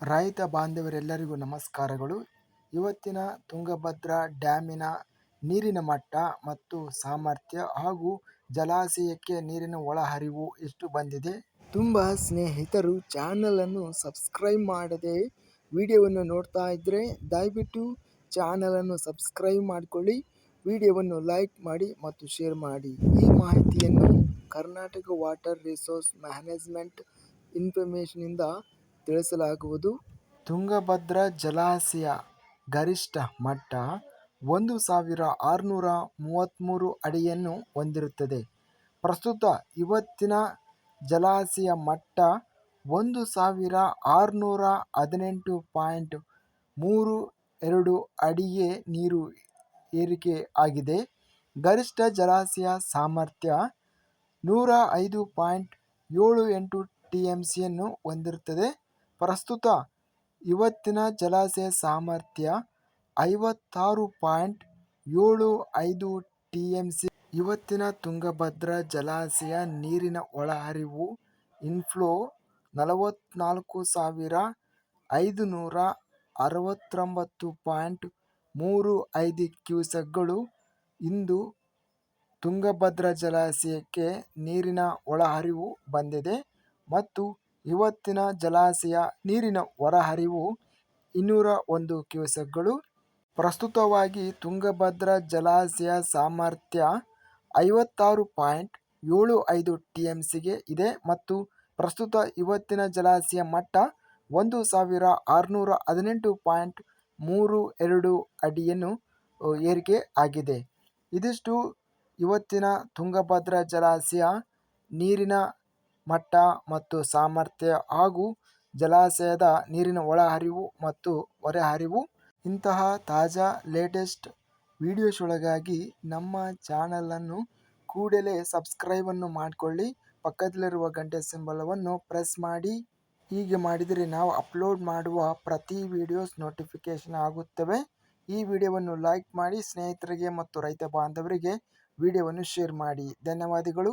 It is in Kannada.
ರೈತ ಬಾಂಧವರೆಲ್ಲರಿಗೂ ನಮಸ್ಕಾರಗಳು. ಇವತ್ತಿನ ತುಂಗಭದ್ರಾ ಡ್ಯಾಮಿನ ನೀರಿನ ಮಟ್ಟ ಮತ್ತು ಸಾಮರ್ಥ್ಯ ಹಾಗೂ ಜಲಾಶಯಕ್ಕೆ ನೀರಿನ ಒಳಹರಿವು ಎಷ್ಟು ಬಂದಿದೆ? ತುಂಬ ಸ್ನೇಹಿತರು ಚಾನಲನ್ನು ಸಬ್ಸ್ಕ್ರೈಬ್ ಮಾಡದೆ ವಿಡಿಯೋವನ್ನು ನೋಡ್ತಾ ಇದ್ದರೆ ದಯವಿಟ್ಟು ಚಾನಲನ್ನು ಸಬ್ಸ್ಕ್ರೈಬ್ ಮಾಡಿಕೊಳ್ಳಿ, ವಿಡಿಯೋವನ್ನು ಲೈಕ್ ಮಾಡಿ ಮತ್ತು ಶೇರ್ ಮಾಡಿ. ಈ ಮಾಹಿತಿಯನ್ನು ಕರ್ನಾಟಕ ವಾಟರ್ ರಿಸೋರ್ಸ್ ಮ್ಯಾನೇಜ್ಮೆಂಟ್ ಇನ್ಫಾರ್ಮೇಷನಿಂದ ತಿಳಿಸಲಾಗುವುದು. ತುಂಗಭದ್ರಾ ಜಲಾಶಯ ಗರಿಷ್ಠ ಮಟ್ಟ ಒಂದು ಸಾವಿರ ಆರುನೂರ ಮೂವತ್ತ್ಮೂರು ಅಡಿಯನ್ನು ಹೊಂದಿರುತ್ತದೆ. ಪ್ರಸ್ತುತ ಇವತ್ತಿನ ಜಲಾಶಯ ಮಟ್ಟ ಒಂದು ಸಾವಿರ ಆರುನೂರ ಹದಿನೆಂಟು ಪಾಯಿಂಟ್ ಮೂರು ಎರಡು ಅಡಿಗೆ ನೀರು ಏರಿಕೆ ಆಗಿದೆ. ಗರಿಷ್ಠ ಜಲಾಶಯ ಸಾಮರ್ಥ್ಯ ನೂರ ಐದು ಪಾಯಿಂಟ್ ಏಳು ಎಂಟು ಟಿ ಎಂ ಸಿಯನ್ನು ಹೊಂದಿರುತ್ತದೆ. ಪ್ರಸ್ತುತ ಇವತ್ತಿನ ಜಲಾಶಯ ಸಾಮರ್ಥ್ಯ ಐವತ್ತಾರು ಪಾಯಿಂಟ್ ಏಳು ಐದು ಟಿ ಎಂ ಸಿ ಇವತ್ತಿನ ತುಂಗಭದ್ರಾ ಜಲಾಶಯ ನೀರಿನ ಒಳಹರಿವು ಇನ್ಫ್ಲೋ ನಲವತ್ತ್ನಾಲ್ಕು ಸಾವಿರ ಐದು ನೂರ ಅರವತ್ತೊಂಬತ್ತು ಪಾಯಿಂಟ್ ಮೂರು ಐದು ಕ್ಯೂಸೆಕ್ಗಳು ಇಂದು ತುಂಗಭದ್ರಾ ಜಲಾಶಯಕ್ಕೆ ನೀರಿನ ಒಳಹರಿವು ಬಂದಿದೆ ಮತ್ತು ಇವತ್ತಿನ ಜಲಾಶಯ ನೀರಿನ ಹೊರಹರಿವು ಇನ್ನೂರ ಒಂದು ಕ್ಯೂಸೆಕ್ಗಳು. ಪ್ರಸ್ತುತವಾಗಿ ತುಂಗಭದ್ರಾ ಜಲಾಶಯ ಸಾಮರ್ಥ್ಯ ಐವತ್ತಾರು ಪಾಯಿಂಟ್ ಏಳು ಐದು ಟಿ ಎಂ ಸಿಗೆ ಇದೆ ಮತ್ತು ಪ್ರಸ್ತುತ ಇವತ್ತಿನ ಜಲಾಶಯ ಮಟ್ಟ ಒಂದು ಸಾವಿರ ಆರುನೂರ ಹದಿನೆಂಟು ಪಾಯಿಂಟ್ ಮೂರು ಎರಡು ಅಡಿಯನ್ನು ಏರಿಕೆ ಆಗಿದೆ. ಇದಿಷ್ಟು ಇವತ್ತಿನ ತುಂಗಭದ್ರಾ ಜಲಾಶಯ ನೀರಿನ ಮಟ್ಟ ಮತ್ತು ಸಾಮರ್ಥ್ಯ ಹಾಗೂ ಜಲಾಶಯದ ನೀರಿನ ಒಳಹರಿವು ಮತ್ತು ಹೊರಹರಿವು. ಇಂತಹ ತಾಜಾ ಲೇಟೆಸ್ಟ್ ವಿಡಿಯೋಸ್ಗಳಿಗಾಗಿ ನಮ್ಮ ಚಾನಲನ್ನು ಕೂಡಲೇ ಸಬ್ಸ್ಕ್ರೈಬನ್ನು ಮಾಡಿಕೊಳ್ಳಿ. ಪಕ್ಕದಲ್ಲಿರುವ ಗಂಟೆ ಸಿಂಬಲವನ್ನು ಪ್ರೆಸ್ ಮಾಡಿ. ಹೀಗೆ ಮಾಡಿದರೆ ನಾವು ಅಪ್ಲೋಡ್ ಮಾಡುವ ಪ್ರತಿ ವಿಡಿಯೋಸ್ ನೋಟಿಫಿಕೇಷನ್ ಆಗುತ್ತವೆ. ಈ ವಿಡಿಯೋವನ್ನು ಲೈಕ್ ಮಾಡಿ ಸ್ನೇಹಿತರಿಗೆ ಮತ್ತು ರೈತ ಬಾಂಧವರಿಗೆ ವಿಡಿಯೋವನ್ನು ಶೇರ್ ಮಾಡಿ. ಧನ್ಯವಾದಗಳು.